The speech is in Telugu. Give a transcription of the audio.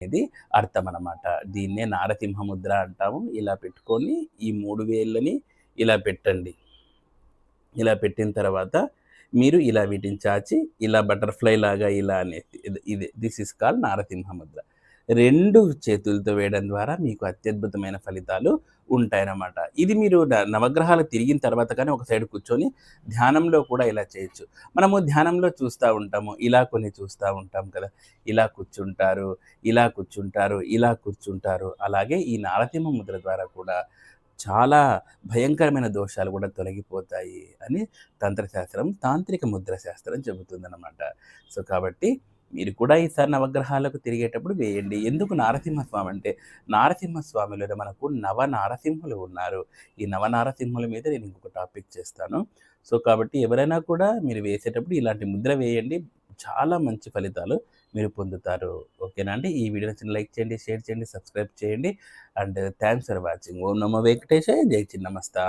అనేది అర్థం అనమాట దీన్నే నారసింహ ముద్ర అంటాము. ఇలా పెట్టుకొని ఈ మూడు వేళ్ళని ఇలా పెట్టండి. ఇలా పెట్టిన తర్వాత మీరు ఇలా వీటిని చాచి ఇలా బటర్ఫ్లై లాగా ఇలా అనేసి ఇది- ఇది this is call Narasimha Mudra రెండు చేతులతో వేయడం ద్వారా మీకు అత్యద్భుతమైన ఫలితాలు ఉంటాయన్నమాట. ఇది మీరు న- నవగ్రహాలు తిరిగిన తర్వాత కానీ ఒక సైడ్ కూర్చొని ధ్యానంలో కూడా ఇలా చేయొచ్చు. మనము ధ్యానంలో చూస్తూ ఉంటాము. ఇలా కొన్ని చూస్తూ ఉంటాం కదా. ఇలా కూర్చుంటారు ఇలా కూర్చుంటారు ఇలా కూర్చుంటారు. అలాగే ఈ నారసింహ ముద్ర ద్వారా కూడా చాలా భయంకరమైన దోషాలు కూడా తొలగిపోతాయి అని తంత్రశాస్త్రం తాంత్రిక ముద్ర శాస్త్రం చెబుతుందన్నమాట. సో కాబట్టి మీరు కూడా ఈసారి నవగ్రహాలకు తిరిగేటప్పుడు వేయండి. ఎందుకు నారసింహస్వామి అంటే నారసింహస్వామిలో మనకు నవ నారసింహులు ఉన్నారు. ఈ నవ నారసింహుల మీద నేను ఇంకొక టాపిక్ చేస్తాను. సో కాబట్టి ఎవరైనా కూడా మీరు వేసేటప్పుడు ఇలాంటి ముద్ర వేయండి. చాలా మంచి ఫలితాలు మీరు పొందుతారు. ఓకేనా అండి? ఈ వీడియో నచ్చిన లైక్ చేయండి షేర్ చేయండి సబ్స్క్రైబ్ చేయండి. And thanks for watching. Om నమో వెంకటేశ జై చిన్నమస్తా.